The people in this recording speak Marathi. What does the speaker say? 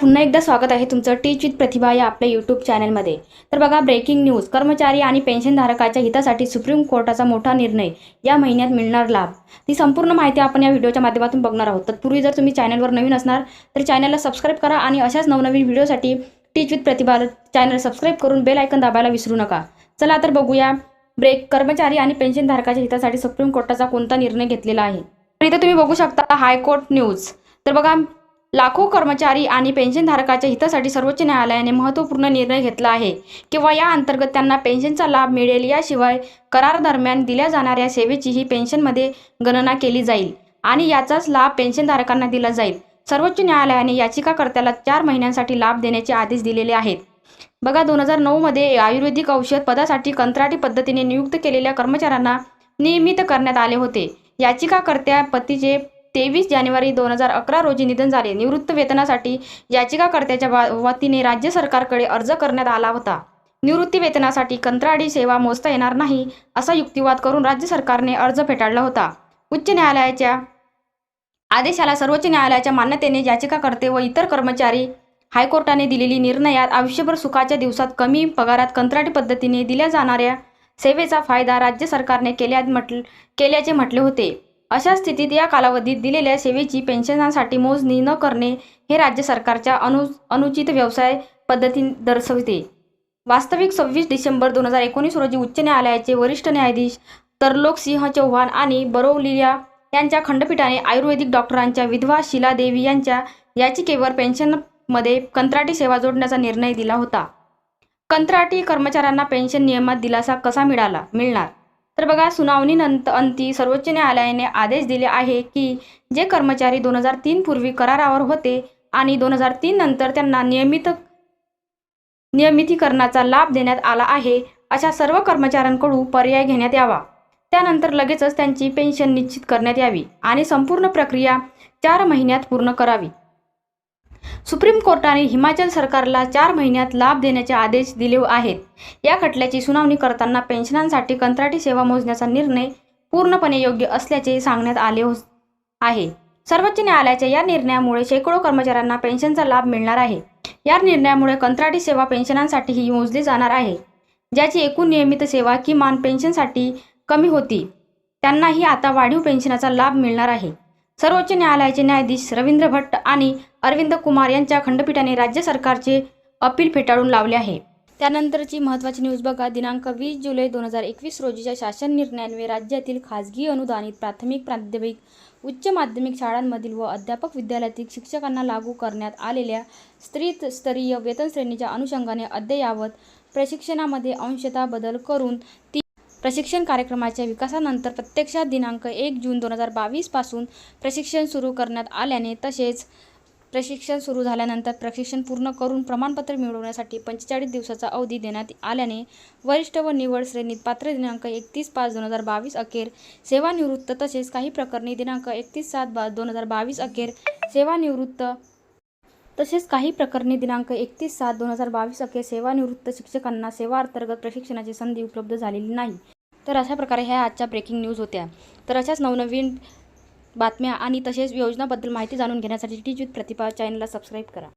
पुन्हा एकदा स्वागत आहे तुमचं टीच विथ प्रतिभा या आपल्या यूट्यूब चॅनलमध्ये तर बघा ब्रेकिंग न्यूज कर्मचारी आणि पेन्शनधारकाच्या हितासाठी सुप्रीम कोर्टाचा मोठा निर्णय. या महिन्यात मिळणार लाभ. ती संपूर्ण माहिती आपण या व्हिडिओच्या माध्यमातून बघणार आहोत. तत्पूर्वी जर तुम्ही चॅनलवर नवीन असणार तर चॅनलला सबस्क्राईब करा आणि अशाच नवनवीन व्हिडिओसाठी teach with Pratibha channel subscribe करून बेल आयकन दाबायला विसरू नका. चला तर बघूया. ब्रेक कर्मचारी आणि पेन्शनधारकाच्या हितासाठी सुप्रीम कोर्टाचा कोणता निर्णय घेतलेला आहे? तर इथे तुम्ही बघू शकता हायकोर्ट न्यूज तर बघा लाखो कर्मचारी आणि पेन्शनधारकाच्या हितासाठी सर्वोच्च न्यायालयाने महत्त्वपूर्ण निर्णय घेतला आहे. किंवा या अंतर्गत त्यांना पेन्शनचा लाभ मिळेल याशिवाय करार दरम्यान दिल्या जाणाऱ्या सेवेचीही पेन्शनमध्ये गणना केली जाईल आणि याचाच लाभ पेन्शनधारकांना दिला जाईल. सर्वोच्च न्यायालयाने याचिकाकर्त्याला चार महिन्यांसाठी लाभ देण्याचे आदेश दिलेले आहेत. बघा दोन हजार नऊमध्ये आयुर्वेदिक औषध पदासाठी कंत्राटी पद्धतीने नियुक्त केलेल्या कर्मचाऱ्यांना नियमित करण्यात आले होते. याचिकाकर्त्या पतीचे तेवीस जानेवारी दोन हजार अकरा रोजी निधन झाले. निवृत्त वेतनासाठी याचिकाकर्त्याच्या वतीने राज्य सरकारकडे अर्ज करण्यात आला होता. निवृत्ती वेतनासाठी कंत्राटी सेवा मोजता येणार नाही असा युक्तिवाद करून राज्य सरकारने अर्ज फेटाळला होता. उच्च न्यायालयाच्या आदेशाला सर्वोच्च न्यायालयाच्या मान्यतेने याचिकाकर्ते व इतर कर्मचारी हायकोर्टाने दिलेली निर्णयात आयुष्यभर सुखाच्या दिवसात कमी पगारात कंत्राटी पद्धतीने दिल्या जाणाऱ्या सेवेचा फायदा राज्य सरकारने केल्या म्हटल केल्याचे म्हटले होते. अशा स्थितीत या कालावधीत दिलेल्या सेवेची पेन्शनासाठी मोजणी न करणे हे राज्य सरकारच्या अनु अनुचित व्यवसाय पद्धती दर्शवते. वास्तविक सव्वीस डिसेंबर दोन हजार एकोणीस रोजी उच्च न्यायालयाचे वरिष्ठ न्यायाधीश तरलोक सिंह चौहान आणि बरोलिया यांच्या खंडपीठाने आयुर्वेदिक डॉक्टरांच्या विधवा शिला देवी यांच्या याचिकेवर पेन्शनमध्ये कंत्राटी सेवा जोडण्याचा निर्णय दिला होता. कंत्राटी कर्मचाऱ्यांना पेन्शन नियमात दिलासा कसा मिळाला? मिळणार. तर बघा सुनावणीनंतर अंती सर्वोच्च न्यायालयाने आदेश दिले आहे की जे कर्मचारी दोन हजार तीन पूर्वी करारावर होते आणि दोन हजार तीन नंतर त्यांना नियमित नियमितीकरणाचा लाभ देण्यात आला आहे अशा सर्व कर्मचाऱ्यांकडून पर्याय घेण्यात यावा. त्यानंतर लगेचच त्यांची पेन्शन निश्चित करण्यात यावी आणि संपूर्ण प्रक्रिया चार महिन्यात पूर्ण करावी. सुप्रीम कोर्टाने हिमाचल सरकारला चार महिन्यात लाभ देण्याचे आदेश दिले आहेत. या खटल्याची सुनावणी करताना पेन्शनांसाठी कंत्राटी सेवा मोजण्याचा निर्णय पूर्णपणे योग्य असल्याचे सांगण्यात आले हो आहे. सर्वोच्च न्यायालयाच्या या निर्णयामुळे शेकडो कर्मचाऱ्यांना पेन्शनचा लाभ मिळणार आहे. या निर्णयामुळे कंत्राटी सेवा पेन्शनांसाठीही मोजली जाणार आहे. ज्याची एकूण नियमित सेवा किमान पेन्शनसाठी कमी होती. त्यांनाही आता वाढीव पेन्शनाचा लाभ मिळणार आहे. सर्वोच्च न्यायालयाचे न्यायाधीश रवींद्र भट्ट आणि अरविंद कुमार यांच्या खंडपीठाने राज्य सरकारचे अपील फेटाळून लावले आहे. त्यानंतरची महत्त्वाची न्यूज बघा. दिनांक वीस जुलै दोन हजार एकवीस रोजीच्या शासन निर्णयान्वये राज्यातील खाजगी अनुदानित प्राथमिक प्राध्यापिक उच्च माध्यमिक शाळांमधील व अध्यापक विद्यालयातील शिक्षकांना लागू करण्यात आलेल्या स्त्रीस्तरीय वेतन श्रेणीच्या अनुषंगाने अद्ययावत प्रशिक्षणामध्ये अंशतः बदल करून ती प्रशिक्षण कार्यक्रमाच्या विकासानंतर प्रत्यक्षात दिनांक एक जून दोन हजार बावीसपासून प्रशिक्षण सुरू करण्यात आल्याने तसेच प्रशिक्षण सुरू झाल्यानंतर प्रशिक्षण पूर्ण करून प्रमाणपत्र मिळवण्यासाठी पंचेचाळीस दिवसाचा अवधी देण्यात आल्याने वरिष्ठ व निवड श्रेणीत पात्र दिनांक एकतीस पाच दोन हजार बावीस अखेर सेवानिवृत्त तसेच काही प्रकरणी दिनांक एकतीस सात बा दोन हजार बावीस अखेर सेवानिवृत्त तसेच काही प्रकरणी दिनांक एकतीस सात दोन हजार बावीस अखेर सेवानिवृत्त शिक्षकांना सेवा अंतर्गत प्रशिक्षणाची संधी उपलब्ध झालेली नाही. तर अशा प्रकारे ह्या आजच्या ब्रेकिंग न्यूज होत्या. तर अशाच नवनवीन बातम्या आणि तसेच योजनाबद्दल माहिती जाणून घेण्यासाठी टीच प्रतिभा चॅनलला सबस्क्राईब करा.